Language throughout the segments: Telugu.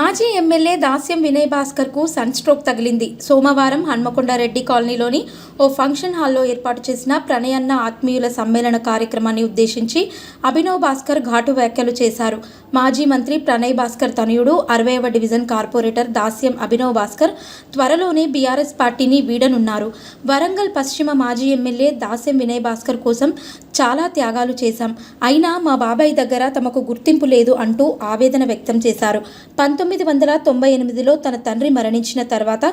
మాజీ ఎమ్మెల్యే దాస్యం వినయ్ భాస్కర్కు సన్ స్ట్రోక్ తగిలింది. సోమవారం హన్మకొండారెడ్డి కాలనీలోని ఓ ఫంక్షన్ హాల్లో ఏర్పాటు చేసిన ప్రణయన్న ఆత్మీయుల సమ్మేళన కార్యక్రమాన్ని ఉద్దేశించి అభినవ్ భాస్కర్ ఘాటు వ్యాఖ్యలు చేశారు. మాజీ మంత్రి ప్రణయ్ భాస్కర్ తనయుడు అరవైవ డివిజన్ కార్పొరేటర్ దాస్యం అభినవ్ భాస్కర్ త్వరలోనే బీఆర్ఎస్ పార్టీని వీడనున్నారు. వరంగల్ పశ్చిమ మాజీ ఎమ్మెల్యే దాస్యం వినయ్ భాస్కర్ కోసం చాలా త్యాగాలు చేశాం. అయినా మా బాబాయ్ దగ్గర తమకు గుర్తింపు లేదు అంటూ ఆవేదన వ్యక్తం చేశారు. పంతొమ్మిది వందల తొంభై ఎనిమిదిలో తన తండ్రి మరణించిన తర్వాత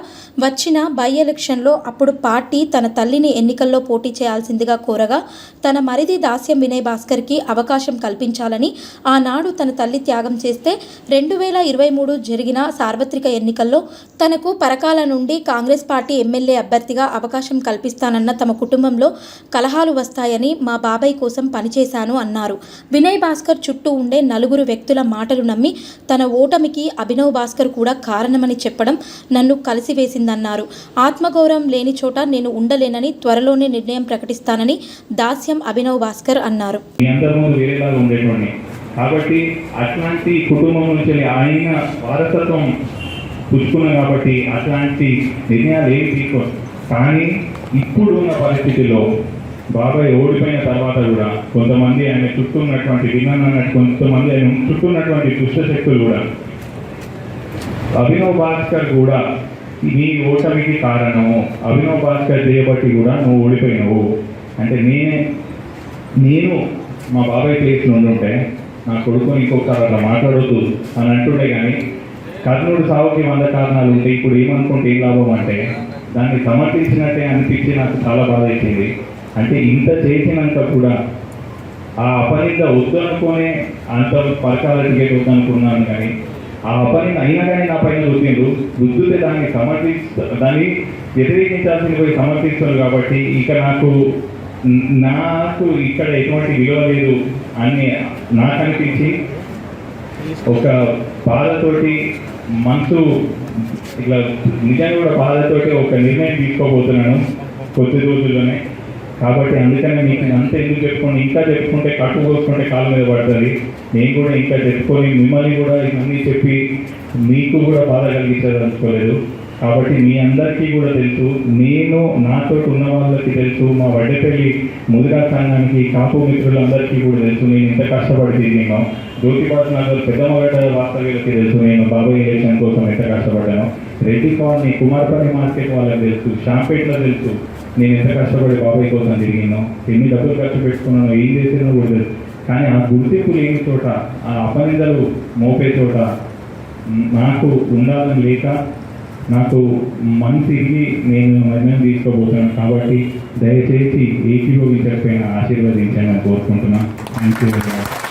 వచ్చిన బై ఎలక్షన్లో అప్పుడు పార్టీ తన తల్లిని ఎన్నికల్లో పోటీ చేయాల్సిందిగా కోరగా తన మరిది దాస్యం వినయ్ భాస్కర్కి అవకాశం కల్పించాలని ఆనాడు తన తల్లి త్యాగం చేస్తే రెండు వేల ఇరవై మూడు జరిగిన సార్వత్రిక ఎన్నికల్లో తనకు పరకాల నుండి కాంగ్రెస్ పార్టీ ఎమ్మెల్యే అభ్యర్థిగా అవకాశం కల్పిస్తానన్న తమ కుటుంబంలో కలహాలు వస్తాయని మా బాబాయ్ బాబాయ్ కోసం పనిచేశాను అన్నారు. వినయ్ భాస్కర్ చుట్టూ ఉండే నలుగురు వ్యక్తుల మాటలు నమ్మి తన ఓటమికి అభినవ్ భాస్కర్ కూడా కారణమని చెప్పడం నన్ను కలిసివేసిందన్నారు. ఆత్మగౌరవం లేని చోట నేను ఉండలేనని త్వరలోనే నిర్ణయం ప్రకటిస్తానని దాస్యం అభినవ్ భాస్కర్ అన్నారు. కాబట్టి అట్లాంటి కుటుంబం నుంచి ఆయన వారసత్వం పుచ్చుకున్నాం కాబట్టి అట్లాంటి నిర్ణయాలు ఏమి తీసుకో కానీ ఇప్పుడు ఉన్న పరిస్థితుల్లో బాబాయ్ ఓడిపోయిన తర్వాత కూడా కొంతమంది ఆయన చుట్టూ ఉన్నటువంటి విన్నాను కొంతమంది ఆయన చుట్టూ ఉన్నటువంటి దుష్ట కూడా. అభినవ్ భాస్కర్ కూడా నీ ఓటమికి కారణము. అభినవ్ భాస్కర్ చేయబట్టి కూడా నువ్వు ఓడిపోయినావు. అంటే నేనే నేను మా బాబాయ్ ప్లేస్లో ఉండుంటే నా కొడుకుని ఇంకొకసారి అట్లా మాట్లాడొద్దు అని అంటుండే కానీ కర్ణుడు సావుకి వంద కారణాలు ఉంటే ఇప్పుడు ఏమనుకుంటే ఏం లాభం అంటే దాన్ని సమర్థించినట్టే అనిపించి నాకు చాలా బాధ అయిపోయింది అంటే ఇంత చేసినాక కూడా ఆ అపనింద వద్దు అనుకునే అంత పరకాల టికెట్ వద్దు అనుకున్నాను కానీ ఆ అపనింద అయినా కానీ నా పైన రుద్దిండ్రు రుద్దితే దాన్ని సమర్థి దాన్ని వ్యతిరేకించాల్సింది పోయి సమర్థిస్తున్నారు కాబట్టి ఇక నాకు నాకు ఇక్కడ ఎటువంటి విలువ లేదు అని నాకు అనిపించి ఒక బాధతోటి మనసు ఇట్లా నిజంగా కూడా బాధతోటి ఒక నిర్ణయం తీసుకోబోతున్నాను కొద్ది రోజుల్లోనే. కాబట్టి అందుకనే మీకు అంత ఎందుకు చెప్పుకోండి ఇంకా చెప్పుకుంటే కట్టు కోసుకుంటే కాళ్ళ మీద పడుతుంది. నేను కూడా ఇంకా చెప్పుకొని మిమ్మల్ని కూడా ఇవన్నీ చెప్పి మీకు కూడా బాధ కలిగించాలని అనుకోలేదు కాబట్టి మీ అందరికీ కూడా తెలుసు నేను నాతో ఉన్న వాళ్ళకి తెలుసు మా వడ్డేపల్లి ముదిరా సంఘానికి కాపు మిత్రులందరికీ కూడా తెలుసు నేను ఇంత కష్టపడి నేను జ్యోతిబాద్ నగర్ పెద్దమగడ్డ వాస్తవ్యులకి తెలుసు నేను బాబాయ్ ఎలక్షన్ కోసం ఎంత కష్టపడ్డాను. రెడ్డి కాలనీ కుమార్పల్లి మార్కెట్ వాళ్ళకి తెలుసు షాంపేట్లో తెలుసు నేను ఎంత కష్టపడి బాబాయ్ కోసం తిరిగినాను ఎన్ని డబ్బులు ఖర్చు పెట్టుకున్నానో ఏం చేసినా కూడా తెలుసు. కానీ ఆ గుర్తింపు లేని చోట ఆ అపనిందలు మోపే చోట నాకు ఉండాలని లేక నాకు మనసికి నేను నిర్ణయం తీసుకోబోతున్నాను కాబట్టి దయచేసి ఏకీభవించకపోయినా ఆశీర్వదించాలని కోరుకుంటున్నాను. Thank you very much